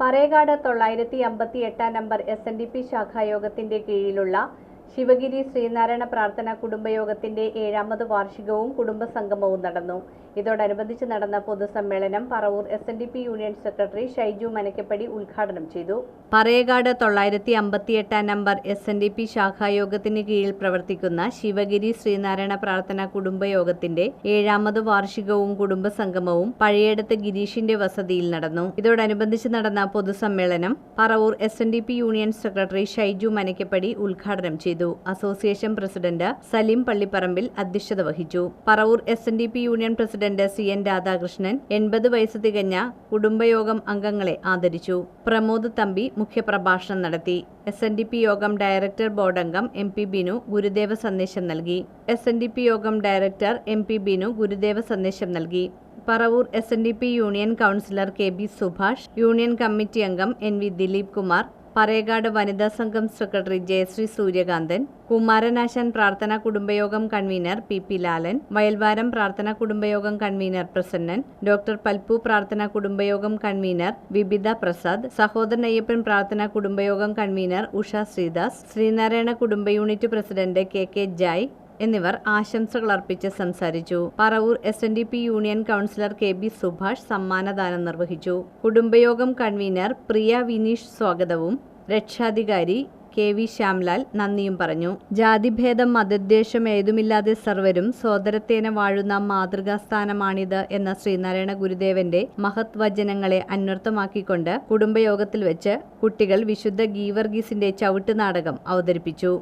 പറേകാട് തൊള്ളായിരത്തി അമ്പത്തി എട്ടാം number S N D P ശാഖായോഗത്തിന്റെ കീഴിലുള്ള ശിവഗിരി ശ്രീനാരായണ പ്രാർത്ഥന കുടുംബയോഗത്തിന്റെ ഏഴാമത് വാർഷികവും കുടുംബസംഗമവും നടന്നു. ഇതോടനുബന്ധിച്ച് നടന്ന പൊതുസമ്മേളനം Paravur S N D P union secretary Shaiju Manakkappadi ഉദ്ഘാടനം ചെയ്തു. പറയകാട് തൊള്ളായിരത്തി അമ്പത്തിയെട്ടാം number S N D P ശാഖായോഗത്തിന് കീഴിൽ പ്രവർത്തിക്കുന്ന ശിവഗിരി ശ്രീനാരായണ പ്രാർത്ഥന കുടുംബയോഗത്തിന്റെ ഏഴാമത് വാർഷികവും കുടുംബസംഗമവും പഴയടത്ത് ഗിരീഷിന്റെ വസതിയിൽ നടന്നു. ഇതോടനുബന്ധിച്ച് നടന്ന പൊതുസമ്മേളനം Paravur S N D P union secretary Shaiju Manakkappadi ഉദ്ഘാടനം ചെയ്തു. അസോസിയേഷൻ പ്രസിഡന്റ് സലീം പള്ളിപ്പറമ്പിൽ അധ്യക്ഷത വഹിച്ചു. Paravur S N D P union president C N Radhakrishnan എൺപത് വയസ്സ് തികഞ്ഞ കുടുംബയോഗം അംഗങ്ങളെ ആദരിച്ചു. പ്രമോദ് തമ്പി മുഖ്യപ്രഭാഷണം നടത്തി. S N D P Yogam director board അംഗം എം പി ബിനു ഗുരുദേവ സന്ദേശം നൽകി. S N D P Yogam director M P Binu Gurudeva സന്ദേശം നൽകി. Paravur S N D P union councillor K B Subhash union committee അംഗം N V Dileep Kumar പറേകാട് വനിതാ സംഘം secretary Jayashree Suryakanthan Kumaranasan പ്രാർത്ഥനാ കുടുംബയോഗം convener P P Lalan Vayalvaram പ്രാർത്ഥനാ കുടുംബയോഗം കൺവീനർ പ്രസന്നൻ ഡോക്ടർ പൽപ്പു പ്രാർത്ഥനാ കുടുംബയോഗം കൺവീനർ വിബിത പ്രസാദ് സഹോദരൻ അയ്യപ്പൻ പ്രാർത്ഥനാ കുടുംബയോഗം കൺവീനർ ഉഷ ശ്രീദാസ് ശ്രീനാരായണ കുടുംബ unit president K K Jai എന്നിവർ ആശംസകൾ അർപ്പിച്ച് സംസാരിച്ചു. Paravur S N D P union councillor K B Subhash സമ്മാനദാനം നിർവഹിച്ചു. കുടുംബയോഗം കൺവീനർ പ്രിയ വിനീഷ് സ്വാഗതവും രക്ഷാധികാരി കെ വി ശ്യാംലാൽ നന്ദിയും പറഞ്ഞു. ജാതിഭേദം മതദ്വേഷം ഏതുമില്ലാതെ സർവരും സോദരത്തേന വാഴുന്ന മാതൃകാസ്ഥാനമാണിത് എന്ന ശ്രീനാരായണ ഗുരുദേവന്റെ മഹത് വചനങ്ങളെ അന്വർത്ഥമാക്കിക്കൊണ്ട് കുടുംബയോഗത്തിൽ വെച്ച് കുട്ടികൾ വിശുദ്ധ ഗീവർഗീസിന്റെ ചവിട്ടുനാടകം അവതരിപ്പിച്ചു.